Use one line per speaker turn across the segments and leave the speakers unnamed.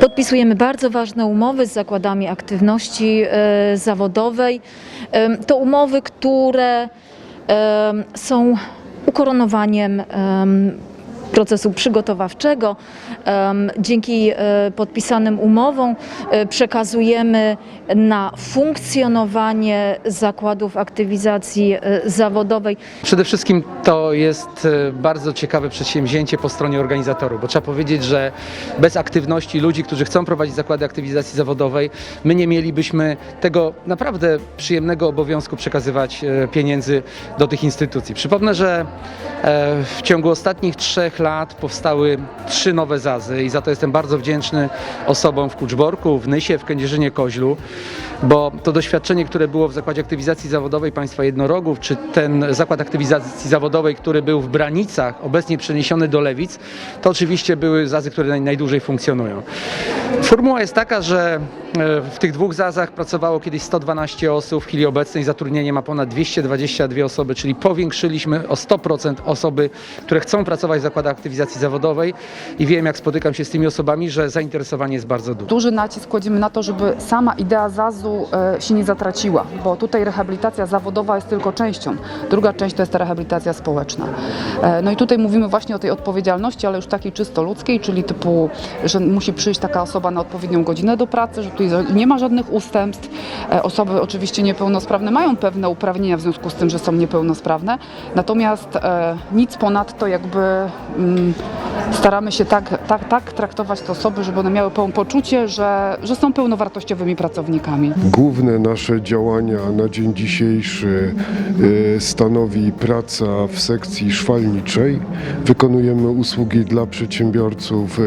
Podpisujemy bardzo ważne umowy z zakładami aktywności e, zawodowej. To umowy, które są ukoronowaniem em, procesu przygotowawczego. Dzięki e, podpisanym umowom e, przekazujemy na funkcjonowanie zakładów aktywizacji e, zawodowej
Przede wszystkim to jest bardzo ciekawe przedsięwzięcie po stronie organizatorów, bo trzeba powiedzieć, że bez aktywności ludzi, którzy chcą prowadzić zakłady aktywizacji zawodowej, my nie mielibyśmy tego naprawdę przyjemnego obowiązku przekazywać pieniędzy do tych instytucji. Przypomnę, że w ciągu ostatnich trzech lat powstały trzy nowe zazy i za to jestem bardzo wdzięczny osobom w Kuczborku, w Nysie, w Kędzierzynie-Koźlu, bo to doświadczenie, które było w Zakładzie Aktywizacji Zawodowej Państwa Jednorogów, czy ten Zakład Aktywizacji Zawodowej, który był w Branicach, obecnie przeniesiony do Lewic, to oczywiście były zazy, które naj, najdłużej funkcjonują. Formuła jest taka, że e, w tych dwóch zazach pracowało kiedyś 112 osób, w chwili obecnej zatrudnienie ma ponad 222 osoby, czyli powiększyliśmy o 100% osoby, które chcą pracować w zakładach aktywizacji zawodowej i wiem, jak spotykam się z tymi osobami, że zainteresowanie jest bardzo duże.
Duży nacisk kładziemy na to, żeby sama idea ZAZ-u e, się nie zatraciła, bo tutaj rehabilitacja zawodowa jest tylko częścią. Druga część to jest ta rehabilitacja społeczna. E, No i tutaj mówimy właśnie o tej odpowiedzialności, ale już takiej czysto ludzkiej, czyli typu, że musi przyjść taka osoba na odpowiednią godzinę do pracy, że tutaj nie ma żadnych ustępstw. E, Osoby oczywiście niepełnosprawne mają pewne uprawnienia w związku z tym, że są niepełnosprawne, natomiast e, nic ponadto jakby mm, staramy się tak, tak, tak traktować te osoby, żeby one miały pełne poczucie, że, że są pełnowartościowymi pracownikami.
Główne nasze działania na dzień dzisiejszy e, stanowi praca w sekcji szwalniczej. Wykonujemy usługi dla przedsiębiorców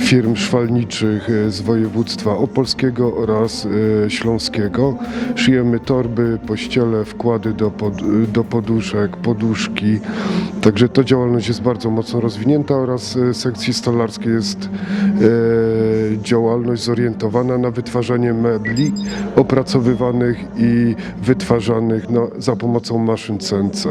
firm szwalniczych e, z województwa opolskiego oraz e, śląskiego. Szyjemy torby, pościele, wkłady do, pod, do poduszek, poduszki. Także ta działalność jest bardzo mocno rozwinięta oraz e, sekcji stolarskiej jest działalność zorientowana na wytwarzanie mebli opracowywanych i wytwarzanych no, za pomocą maszyn CNC.